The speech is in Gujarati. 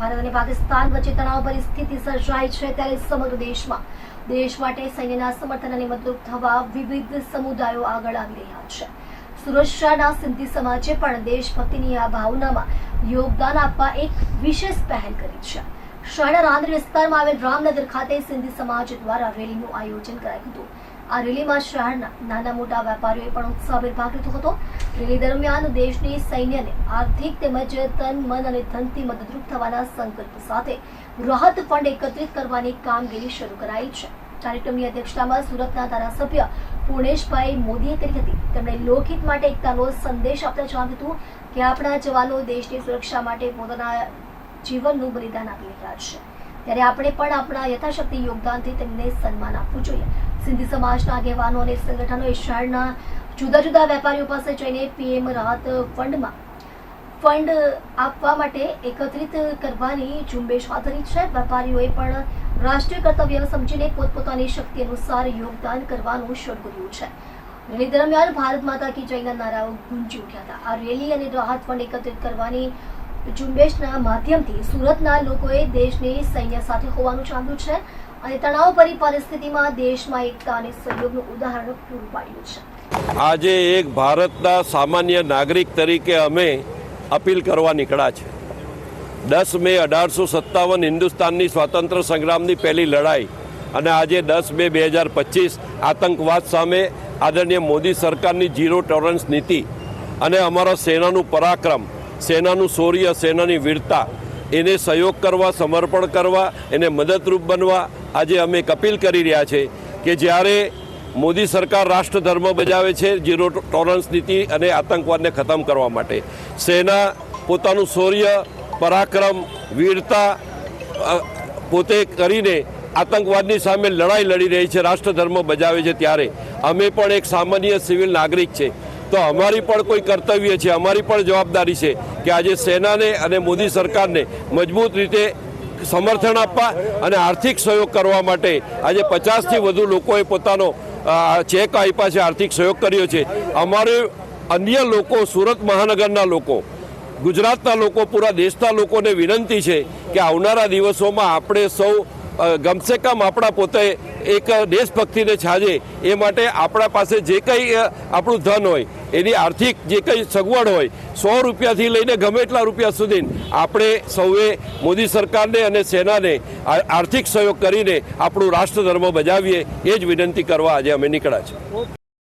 ભારત અને પાકિસ્તાન વચ્ચે તણાવભરી સ્થિતિ સર્જાઈ છે ત્યારે સમગ્ર દેશમાં દેશ માટે સૈન્યના સમર્થન અને મદદરૂપ થવા વિવિધ સમુદાયો આગળ આવી રહ્યા છે. સુરક્ષાના સિંધી સમાજે પણ દેશભક્તિની આ ભાવનામાં યોગદાન આપવા એક વિશેષ પહેલ કરી છે. શહેરના રાંદ્રી વિસ્તારમાં આવેલ રામનગર ખાતે સિંધી સમાજ દ્વારા રેલીનું આયોજન કરાયું હતું. આ રેલીમાં શહેરના નાના મોટા વેપારીઓએ પણ ઉત્સાહભેર ભાગ લીધો હતો. રેલી દરમિયાન દેશની સૈન્યને આર્થિક તેમજ તન, મન અને ધનથી મદદરૂપ થવાના સંકલ્પ સાથે રાહત ફંડ એકત્રિત કરવાની કામગીરી શરૂ કરાઈ છે. કાર્યક્રમની અધ્યક્ષતામાં સુરતના ધારાસભ્ય પૂર્ણેશભાઈ મોદીએ કરી હતી. તેમણે લોકહિત માટે એકતાનો સંદેશ આપતા જણાવ્યું હતું કે આપણા જવાનો દેશની સુરક્ષા માટે પોતાના જીવનનું બલિદાન આપી રહ્યા છે. ત્યારે આપણે પણ આપણા યથાશક્તિ યોગદાનથી તેમને સન્માન આપવું જોઈએ. સિંધી સમાજના આગેવાનો અને સંગઠનોએ શહેરના જુદા જુદા વેપારીઓ પાસે જઈને પીએમ રાહત ફંડમાં ફંડ આપવા માટે એકત્રિત કરવાની ઝુંબેશ હાથ ધરી છે. વેપારીઓએ પણ રાષ્ટ્રીય કર્તવ્ય સમજીને પોતપોતાની શક્તિ અનુસાર યોગદાન કરવાનું શરૂ કર્યું છે. રેલી દરમિયાન ભારત માતા કી જયના નારાઓ ગુંજી ઉઠ્યા હતા. આ રેલી અને રાહત ફંડ એકત્રિત કરવાની ઝુંબેશના માધ્યમથી સુરતના લોકોએ દેશની સૈન્ય સાથે હોવાનું જાણ્યું છે અને તણાવભરી પરિસ્થિતિમાં દેશમાં એકતા અને સહયોગનું ઉદાહરણ પૂરું પાડ્યું છે. આજે એક ભારતના સામાન્ય નાગરિક તરીકે અમે અપીલ કરવા નીકળ્યા છે. દસ મે અઢારસો સત્તાવન હિન્દુસ્તાનની સ્વાતંત્ર્ય સંગ્રામની પહેલી લડાઈ અને આજે દસ મે બે હજાર પચીસ આતંકવાદ સામે આદરણીય મોદી સરકારની ઝીરો ટોલરન્સ નીતિ અને અમારા સેનાનું પરાક્રમ સેનાનું શૌર્ય, સેનાની વીરતા, એને સહયોગ કરવા, સમર્પણ કરવા, એને મદદરૂપ બનવા આજે અમે એક અપીલ કરી રહ્યા છે કે જ્યારે મોદી સરકાર રાષ્ટ્ર ધર્મ બજાવે છે, ઝીરો ટોલરન્સ નીતિ અને આતંકવાદને ખતમ કરવા માટે, સેના પોતાનું શૌર્ય, પરાક્રમ, વીરતા પોતે કરીને આતંકવાદની સામે લડાઈ લડી રહી છે રાષ્ટ્ર ધર્મ બજાવે છે ત્યારે, અમે પણ એક સામાન્ય સિવિલ નાગરિક છે. તો અમારી પણ કોઈ કર્તવ્ય છે, અમારી પણ જવાબદારી છે કે આજે સેનાને અને મોદી સરકારને મજબૂત રીતે સમર્થન આપવા અને આર્થિક સહયોગ કરવા માટે આજે પચાસથી વધુ લોકોએ પોતાનો ચેક આપ્યા છે, આર્થિક સહયોગ કર્યો છે. અમારે અન્ય લોકો, સુરત મહાનગરના લોકો, ગુજરાતના લોકો, પૂરા દેશના લોકોને વિનંતી છે કે આવનારા દિવસોમાં આપણે સૌ ગમસે કમ આપણા પોતે એક દેશભક્તિને છાજે એ માટે આપણા પાસે જે કંઈ આપણું ધન હોય, એની આર્થિક જે કંઈ સગવડ હોય, સો રૂપિયાથી લઈને ગમે એટલા રૂપિયા સુધી આપણે સૌએ મોદી સરકારને અને સેનાને આર્થિક સહયોગ કરીને આપણું રાષ્ટ્ર ધર્મ બજાવીએ, એ જ વિનંતી કરવા આજે અમે નીકળ્યા છે